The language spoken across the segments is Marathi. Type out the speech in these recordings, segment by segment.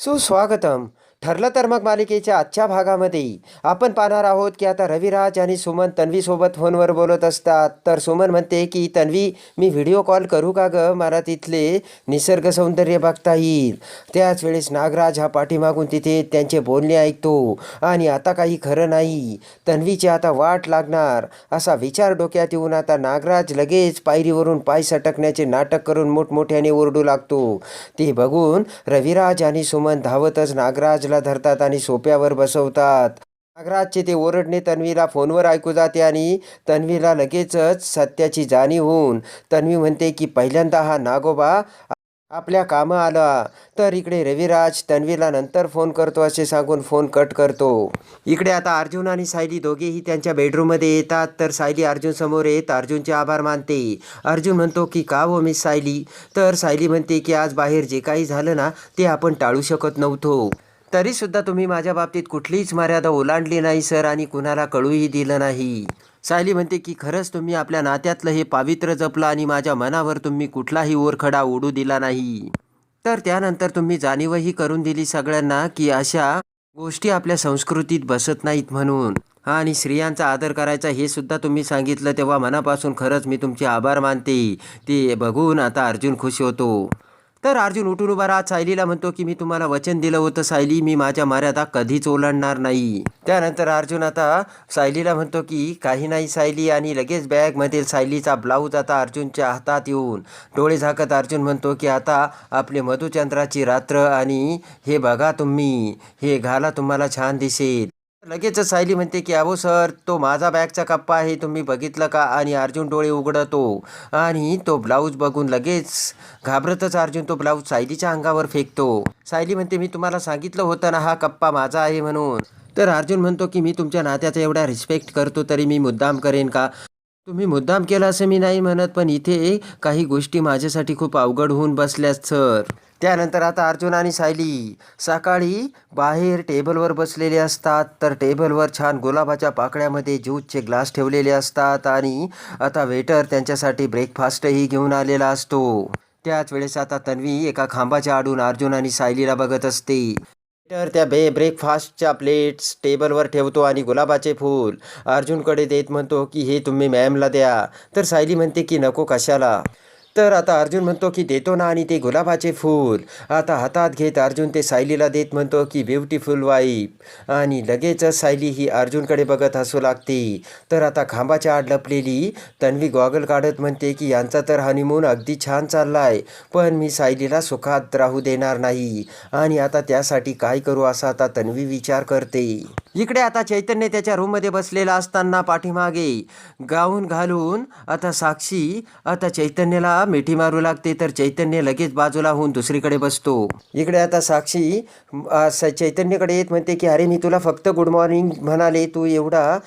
સુસ્વાગતમ ठरलं तर मग मालिकेच्या आजच्या भागामध्ये. आपण पाहणार आहोत की आता रविराज आणि सुमन तन्वीसोबत फोनवर बोलत असतात. तर सुमन म्हणते की तन्वी मी व्हिडिओ कॉल करू का ग? मला तिथले निसर्ग सौंदर्य बघता येईल. त्याच वेळेस नागराज हा पाठीमागून तिथे त्यांचे बोलणे ऐकतो. आणि आता काही खरं नाही. तन्वीची आता वाट लागणार. असा विचार डोक्यात येऊन आता नागराज लगेच पायरीवरून पाय सटकण्याचे नाटक करून मोठमोठ्याने ओरडू लागतो. ते बघून रविराज आणि सुमन धावतच नागराज बाजूला धरतात आणि सोप्यावर बसवतात. नागराजचे ते ओरडणे तन्वीला फोनवर ऐकू जाते आणि तन्वीला लगेचच सत्याची जाणीव होऊन तन्वी म्हणते की पहिल्यांदा हा नागोबा आपल्या कामं आला. तर इकडे रविराज तन्वीला नंतर फोन करतो असे सांगून फोन कट करतो. इकडे आता अर्जुन आणि सायली दोघेही त्यांच्या बेडरूममध्ये येतात. तर सायली अर्जुन समोर येत अर्जुनचे आभार मानते. अर्जुन म्हणतो की का हो मिस सायली? तर सायली म्हणते की आज बाहेर जे काही झालं ना ते आपण टाळू शकत नव्हतो. तरीसुद्धा तुम्ही माझ्या बाबतीत कुठलीच मर्यादा ओलांडली नाही सर आणि कुणाला कळूही दिलं नाही. सायली म्हणते की खरंच तुम्ही आपल्या नात्यातलं हे पावित्र्य जपलं आणि माझ्या मनावर तुम्ही कुठलाही ओरखडा ओढू दिला नाही. तर त्यानंतर तुम्ही जाणीवही करून दिली सगळ्यांना की अशा गोष्टी आपल्या संस्कृतीत बसत नाहीत म्हणून. हा आणि स्त्रियांचा आदर करायचा हे सुद्धा तुम्ही सांगितलं तेव्हा मनापासून खरंच मी तुमचे आभार मानते. ते बघून आता अर्जुन खुश होतो. तर अर्जुन उठून उभा राहत सायलीला म्हणतो की मी तुम्हाला वचन दिलं होतं सायली मी माझ्या मर्यादा कधीच ओलांडणार नाही. त्यानंतर अर्जुन आता सायलीला म्हणतो की काही नाही सायली आणि लगेच बॅगमधील सायलीचा ब्लाऊज आता अर्जुनच्या हातात येऊन डोळे झाकत अर्जुन म्हणतो की आता आपले मधुचंद्राची रात्र आणि हे बघा तुम्ही हे घाला तुम्हाला छान दिसेल. लगेचच सायली म्हणते की अहो सर तो माझा बॅगचा कप्पा आहे तुम्ही बघितलं का? आणि अर्जुन डोळे उघडतो. आणि तो ब्लाऊज बघून लगेच घाबरतच अर्जुन तो ब्लाऊज सायलीच्या अंगावर फेकतो. सायली म्हणते मी तुम्हाला सांगितलं होतं ना हा कप्पा माझा आहे म्हणून. तर अर्जुन म्हणतो की मी तुमच्या नात्याचा एवढा रिस्पेक्ट करतो तरी मी मुद्दाम करेन का? तुम्ही मुद्दाम केला असं मी नाही म्हणत पण इथे काही गोष्टी माझ्यासाठी खूप अवघड होऊन बसल्यात सर. त्यानंतर आता अर्जुन आणि सायली सकाळी बाहेर टेबलवर बसलेले असतात. तर टेबलवर छान गुलाबाच्या पाकळ्यामध्ये ज्यूसचे ग्लास ठेवलेले असतात आणि आता वेटर त्यांच्यासाठी ब्रेकफास्टही घेऊन आलेला असतो. त्याच वेळेस आता तन्वी एका खांबाच्या आडून अर्जुन आणि सायलीला बघत असते. वेटर त्या बे ब्रेकफास्टच्या प्लेट्स टेबलवर ठेवतो आणि गुलाबाचे फूल अर्जुनकडे देत म्हणतो की हे तुम्ही मॅमला द्या. तर सायली म्हणते की नको कशाला. तर आता अर्जुन म्हणतो की देतो ना आणि ते गुलाबाचे फूल. आता हातात घेत अर्जुन ते सायलीला देत म्हणतो की ब्युटिफुल वाईफ आणि लगेचच सायली ही अर्जुनकडे बघत हसू लागते. तर आता खांबाच्या आड लपलेली तन्वी गॉगल काढत म्हणते की यांचा तर हनीमून अगदी छान चाललाय पण मी सायलीला सुखात राहू देणार नाही. आणि आता त्यासाठी काय करू असा आता तन्वी विचार करते. इकडे आता चैतन्य त्याच्या रूममध्ये बसलेला असताना पाठीमागे गाऊन घालून आता साक्षी आता चैतन्याला मिठी मारू लागते तर चैतन्य लगेच बाजूला होऊन दुसरीकडे बसतो. इकडे आता साक्षी चैतन्यकडे येत म्हणते की अरे मी तुला फक्त गुड मॉर्निंग म्हणाले तू एवढा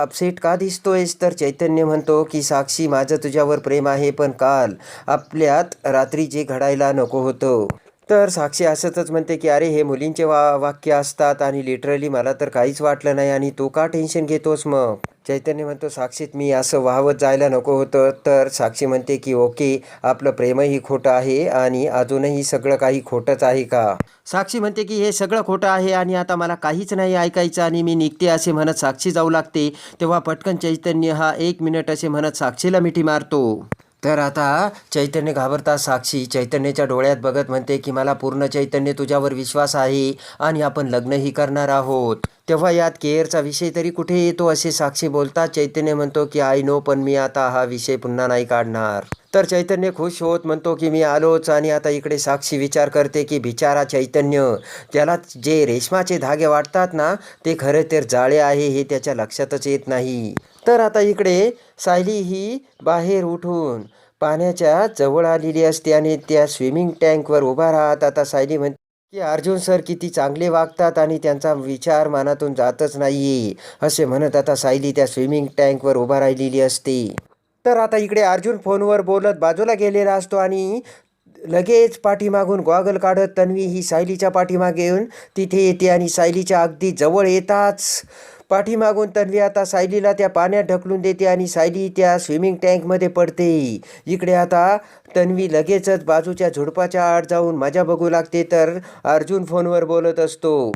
अपसेट का दिसतोयस? तर चैतन्य म्हणतो की साक्षी माझं तुझ्यावर प्रेम आहे पण काल आपल्यात रात्री जे घडायला नको होतं. तर साक्षी असतच म्हणते की अरे हे मुलींचे वा वाक्य असतात आणि लिटरली मला तर काहीच वाटलं नाही आणि तो का टेन्शन घेतोस मग? चैतन्य म्हणतो साक्षीत मी असं वाहवत जायला नको होतं. तर साक्षी म्हणते की ओके आपलं प्रेमही खोटं आहे आणि अजूनही सगळं काही खोटंच आहे का? साक्षी म्हणते की हे सगळं खोटं आहे आणि आता मला काहीच नाही ऐकायचं आणि मी निघते असे म्हणत साक्षी जाऊ लागते. तेव्हा पटकन चैतन्य हा एक मिनिट असे म्हणत साक्षीला मिठी मारतो. तर आता चैतन्य घाबरता साक्षी. चैतन्याच्या डोळ्यात बघत म्हणते की मला पूर्ण चैतन्य तुझ्यावर विश्वास आहे आणि आपण लग्नही करणार आहोत. तेव्हा यात केअरचा विषय तरी कुठे येतो असे साक्षी बोलता चैतन्य म्हणतो की आय नो पण मी आता हा विषय पुन्हा नाही काढणार. तर चैतन्य खुश होत म्हणतो की मी आलोच आणि आता इकडे साक्षी विचार करते की बिचारा चैतन्य. त्याला जे रेशमाचे धागे वाटतात ना ते खरे तर जाळे आहे हे त्याच्या लक्षातच येत नाही. तर आता इकडे सायली ही बाहेर उठून पाण्याच्या जवळ आलेली असते आणि त्या स्विमिंग टँकवर उभा राहत आता सायली म्हणते की अर्जुन सर किती चांगले वागतात आणि त्यांचा विचार मनातून जातच नाही असे म्हणत आता सायली त्या स्विमिंग टँकवर उभा राहिलेली असते. तर आता इकडे अर्जुन फोनवर बोलत बाजूला गेलेला असतो आणि लगेच पाठीमागून गॉगल काढत तन्वी ही सायलीच्या पाठीमागे येऊन तिथे येते आणि सायलीच्या अगदी जवळ येताच पाठीमागून तन्वी आता सायलीला त्या पाण्यात ढकलून देते आणि सायली त्या स्विमिंग टँकमध्ये पडते. इकडे आता तन्वी लगेचच बाजूच्या झुडपाच्या आड जाऊन मजा बघू लागते तर अर्जुन फोनवर बोलत असतो.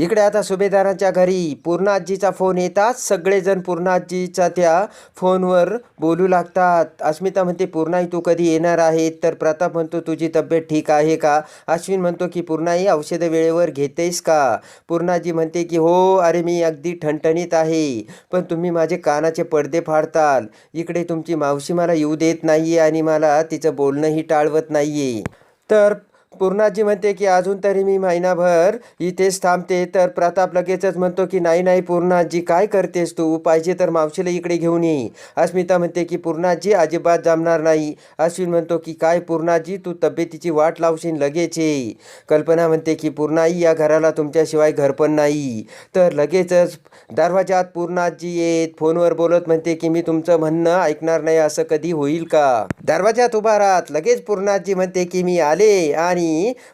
इकडे आता सुभेदारांच्या घरी पूर्णाजीचा फोन येताच सगळेजण पूर्णाजीचा त्या फोनवर बोलू लागतात. अस्मिता म्हणते पूर्णाई तू कधी येणार आहे तर प्रताप म्हणतो तुझी तब्येत ठीक आहे का? अश्विन म्हणतो की पूर्णाई औषधं वेळेवर घेतेस का? पूर्णाजी म्हणते की हो अरे मी अगदी ठणठणीत आहे. पण तुम्ही माझे कानाचे पडदे फाडताल. इकडे तुमची मावशी मला येऊ देत नाही आणि मला तिचं बोलणंही टाळवत नाही आहे तर पूर्णाजी म्हणते की अजून तरी मी महिनाभर इथेच थांबते. तर प्रताप लगेचच म्हणतो की नाही नाही पूर्णाजी काय करतेस तू? पाहिजे तर मावशीला इकडे घेऊन ये. अस्मिता म्हणते की पूर्णाजी अजिबात जमणार नाही. अश्विन म्हणतो की काय पूर्णाजी तू तब्येतीची वाट लावशील लगेच ये. कल्पना म्हणते की पूर्णाई या घराला तुमच्याशिवाय घर पण नाही. तर लगेचच दरवाजात पूर्णाजी येत फोनवर बोलत म्हणते की मी तुमचं म्हणणं ऐकणार नाही असं कधी होईल का? दरवाजात उभा राहत लगेच पूर्णाजी म्हणते की मी आले आणि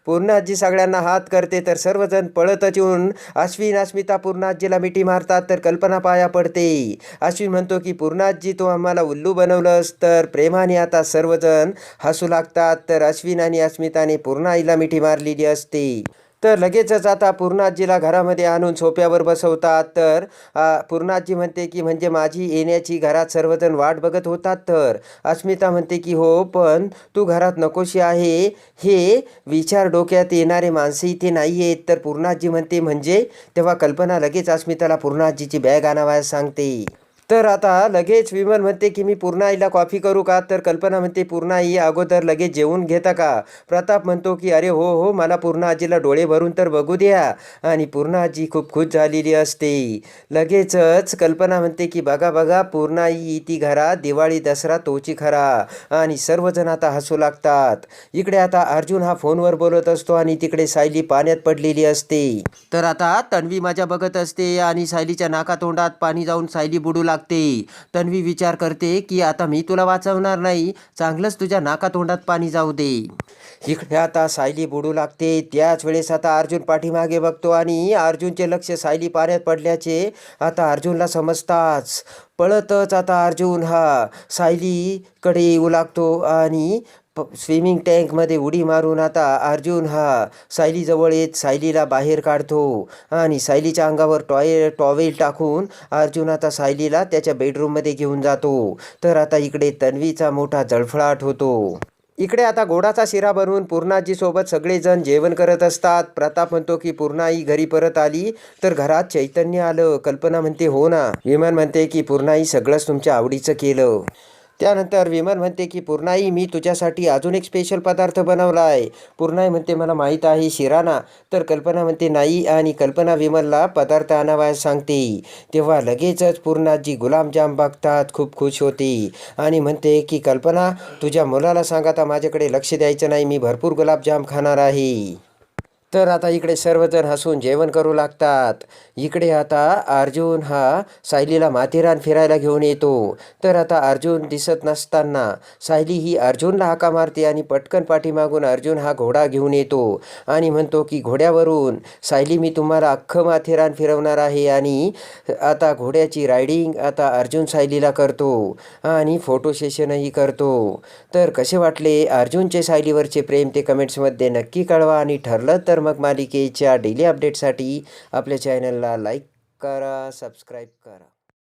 पूर्णाजी सगळ्यांना हात करते तर सर्वजण पळतच येऊन अश्विन अस्मिता पूर्णाजीला मिठी मारतात तर कल्पना पाया पडते. अश्विन म्हणतो की पूर्णाजी तू आम्हाला उल्लू बनवलंस तर प्रेमाने आता सर्वजण हसू लागतात. तर अश्विन आणि अस्मिताने पूर्णाईला मिठी मारलेली असते. तर लगेचच आता पूर्णाजीला घरामध्ये आणून सोप्यावर बसवतात. तर आ, पूर्णाजी म्हणते की म्हणजे माझी येण्याची घरात सर्वजण वाट बघत होतात तर. अस्मिता म्हणते की हो पण तू घरात नकोशी आहे. हे विचार डोक्यात येणारे माणसं इथे नाही आहेत तर पूर्णाजी म्हणते म्हणजे? तेव्हा कल्पना लगेच अस्मिताला पूर्णाजीची बॅग आणावायला सांगते. तर आता लगेच विमल म्हणते की मी पूर्ण आईला कॉफी करू का? तर कल्पना म्हणते पूर्ण आई अगोदर लगेच जेवून घेता का? प्रताप म्हणतो की अरे हो हो मला पूर्ण आजीला डोळे भरून तर बघू द्या. आणि पूर्ण आजी खूप खुश झालेली असते. लगेचच कल्पना म्हणते की बघा बघा पूर्ण आई ती घरा दिवाळी दसरा तोची खरा. आणि सर्वजण आता हसू लागतात. इकडे आता अर्जुन हा फोनवर बोलत असतो आणि तिकडे सायली पाण्यात पडलेली असते. तर आता तन्वी माझ्या बघत असते आणि सायलीच्या नाकातोंडात पाणी जाऊन सायली बुडू लागते तन्वी विचार करते की आता मी तुला वाचवणार नाही. चांगलंच तुझ्या नाकातोंडात पाणी जाऊ दे. इकडे आता सायली बुडू लागते. त्याच वेळेस आता अर्जुन पाठीमागे बघतो आणि अर्जुनचे लक्ष सायली पाण्यात पडल्याचे आता अर्जुनला समजताच. पळतच आता अर्जुन हा सायलीकडे येऊ लागतो आणि प स्विमिंग टँकमध्ये उडी मारून आता अर्जुन हा सायलीजवळ येत सायलीला बाहेर काढतो आणि सायलीच्या अंगावर टॉय टॉवेल टाकून अर्जुन आता सायलीला त्याच्या बेडरूममध्ये घेऊन जातो. तर आता इकडे तन्वीचा मोठा जळफळाट होतो. इकडे आता गोडाचा शिरा बनवून पूर्णाजीसोबत सगळेजण जेवण करत असतात. प्रताप म्हणतो की पूर्णाई घरी परत आली तर घरात चैतन्य आलं. कल्पना म्हणते हो ना. विमान म्हणते की पूर्णाई सगळंच तुमच्या आवडीचं केलं. त्यानंतर विमल म्हणते की पूर्णाई मी तुझ्यासाठी अजून एक स्पेशल पदार्थ बनवला आहे. पूर्णाई म्हणते मला माहीत आहे शिराना. तर कल्पना म्हणते नाही. आणि कल्पना विमलला पदार्थ आणावयास सांगते. तेव्हा लगेचच पूर्णाजी गुलाबजाम बघतात खूप खुश होते. आणि म्हणते की कल्पना तुझ्या मुलाला सांगा आता माझ्याकडे लक्ष द्यायचं नाही मी भरपूर गुलाबजाम खाणार आहे. तर आता इकडे सर्वजण हसून जेवण करू लागतात. इकडे आता अर्जुन हा सायलीला माथेरान फिरायला घेऊन येतो. तर आता अर्जुन दिसत नसताना सायली ही अर्जुनला हाका मारते आणि पटकन पाठीमागून अर्जुन हा घोडा घेऊन येतो आणि म्हणतो की घोड्यावरून सायली मी तुम्हाला अख्खं माथेरान फिरवणार आहे आणि आता घोड्याची रायडिंग आता अर्जुन सायलीला करतो आणि फोटो सेशनही करतो. तर कसे वाटले अर्जुनचे सायलीवरचे प्रेम ते कमेंट्समध्ये नक्की कळवा आणि ठरलं तर मग मालिकेच्या डेली अपडेटसाठी आपल्या चॅनलला लाईक करा सबस्क्राईब करा.